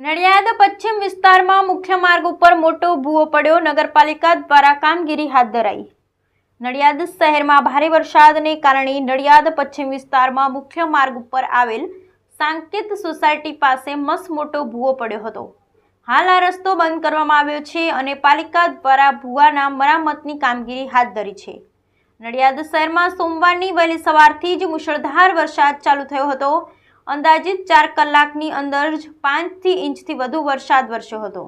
નડિયાદ પશ્ચિમ વિસ્તારમાં મુખ્ય માર્ગ ઉપર મોટો ભૂવો પડ્યો. નગરપાલિકા દ્વારા કામગીરી હાથ ધરાઈ. નડિયાદ શહેરમાં ભારે વરસાદને કારણે નડિયાદ પશ્ચિમ વિસ્તારમાં મુખ્ય માર્ગ ઉપર આવેલ સાંકેત સોસાયટી પાસે મસ્ત મોટો ભૂવો પડ્યો હતો. હાલ આ રસ્તો બંધ કરવામાં આવ્યો છે અને પાલિકા દ્વારા ભૂવાના મરામતની કામગીરી હાથ ધરી છે. નડિયાદ શહેરમાં સોમવારની વહેલી સવારથી જ મુશળધાર વરસાદ ચાલુ થયો હતો. અંદાજિત ચાર કલાકની અંદર જ પાંચથી ઇંચથી વધુ વરસાદ વરસ્યો હતો.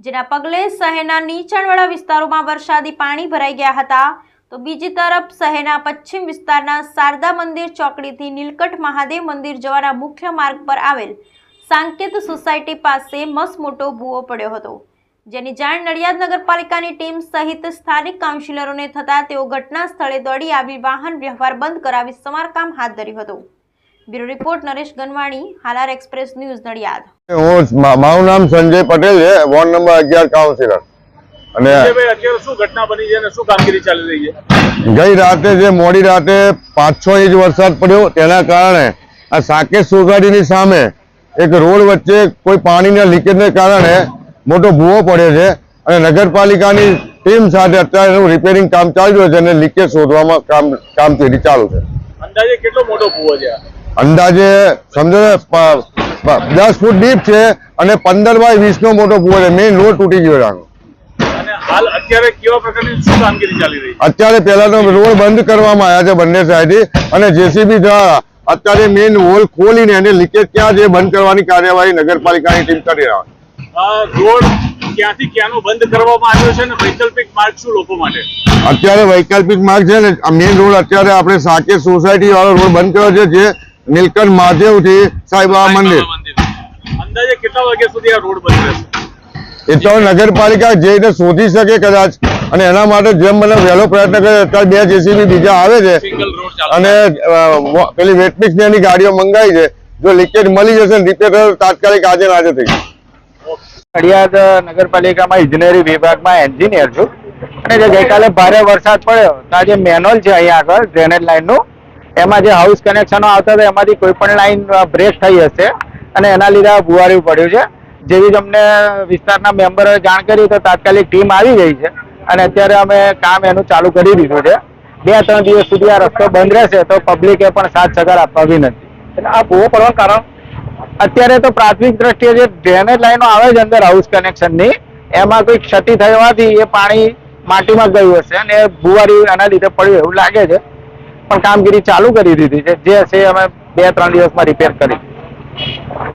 જેના પગલે શહેરના નીચાણવાળા વિસ્તારોમાં વરસાદી પાણી ભરાઈ ગયા હતા. તો બીજી તરફ શહેરના પશ્ચિમ વિસ્તારના શારદા મંદિર ચોકડીથી નીલકંઠ મહાદેવ મંદિર જવાના મુખ્ય માર્ગ પર આવેલ સાંકેત સોસાયટી પાસે મસમોટો મોટો ભૂવો પડ્યો હતો. જેની જાણ નડિયાદ નગરપાલિકાની ટીમ સહિત સ્થાનિક કાઉન્સિલરોને થતા તેઓ ઘટના સ્થળે દોડી આવી વાહન વ્યવહાર બંધ કરાવી સમારકામ હાથ ધર્યું હતું. Bureau report Naresh Ganwani Halar express news Nadiad. હું મારું નામ સંજય પટેલ છે વોર્ડ નંબર અગિયાર કાઉન્સિલર. અને શું ઘટના બની છે અને શું કામગીરી ચાલી રહી છે? ગઈ રાતે જે મોડી રાતે પાંચ છ ઇંચ વરસાદ પડ્યો તેના કારણે આ સાકેત સોસાયટીની સામે એક રોડ વચ્ચે કોઈ પાણીના લીકેજને કારણે મોટો ભૂવો પડ્યો છે અને નગરપાલિકાની ટીમ સાથે અત્યારે એનું રિપેરિંગ કામ ચાલી રહ્યું છે અને લીકેજ શોધવામાં કામ કામગીરી ચાલુ છે. અંદાજે કેટલો મોટો ભૂવો છે આ? અંદાજે સમજો દસ ફૂટ ડીપ છે અને પંદર બાય વીસ નો મોટો કુવો છે. મેઇન રોડ તૂટી ગયો આનો અત્યારે પહેલા તો રોડ બંધ કરવામાં આવ્યા છે બંને સાઈડથી અને જેસીબી દ્વારા અત્યારે મેઇન હોલ ખોલીને એને લીકેજ ક્યાં છે બંધ કરવાની કાર્યવાહી નગરપાલિકાની ટીમ કરી રહ્યા છે. આ રોડ ક્યાંથી ક્યાંનો બંધ કરવામાં આવ્યો છે અને વૈકલ્પિક માર્ગ શું લોકો માટે? અત્યારે વૈકલ્પિક માર્ગ છે ને મેઇન રોડ અત્યારે આપણે સાકેત સોસાયટી વાળો રોડ બંધ કર્યો છે જે નીલકંઠ મહાદેવથી સાંઈબાબા મંદિર. અંદાજે કેટલા વાગ્યા સુધી આ રોડ બની રહેશે? એ તો નગરપાલિકા જે રીતે શોધી શકે કદાચ અને એના માટે જેમ મને વહેલો પ્રયત્ન કરે અત્યારે બે જેસીબી બીજા આવે છે. અને પેલી વેટમિક્સની એની ગાડીઓ મંગાવી છે. જો લીકેજ મળી જશે રિપેર તાત્કાલિક આજે ને આજે થઈ જશે. નડિયાદ નગરપાલિકામાં ઇજનેરી વિભાગમાં એન્જિનિયર છું. અને જે ગઈકાલે ભારે વરસાદ પડ્યો તો આજે મેનોલ છે અહીંયા આગળ ડ્રેનેજ લાઇનનું એમાં જે હાઉસ કનેક્શનો આવતા હતા એમાંથી કોઈ પણ લાઇન બ્રેક થઈ હશે અને એના લીધે આ ભુવારી પડ્યું છે. જેવી તમને વિસ્તારના મેમ્બરોએ જાણ કરી તો તાત્કાલિક ટીમ આવી ગઈ છે અને અત્યારે અમે કામ એનું ચાલુ કરી દીધું છે. બે ત્રણ દિવસ સુધી આ રસ્તો બંધ રહેશે તો પબ્લિકે પણ સાથ સગર આપવા વિનંતી એટલે આ ભૂવો પડવાનું કારણ? અત્યારે તો પ્રાથમિક દ્રષ્ટિએ જે ડ્રેનેજ લાઈનો આવે છે અંદર હાઉસ કનેક્શનની એમાં કોઈ ક્ષતિ થઈ હોવાથી એ પાણી માટીમાં ગયું હશે અને ભુવારી આના લીધે પડ્યું એવું લાગે છે. પણ કામગીરી ચાલુ કરી દીધી છે. જે છે અમે બે ત્રણ દિવસમાં રિપેર કરી.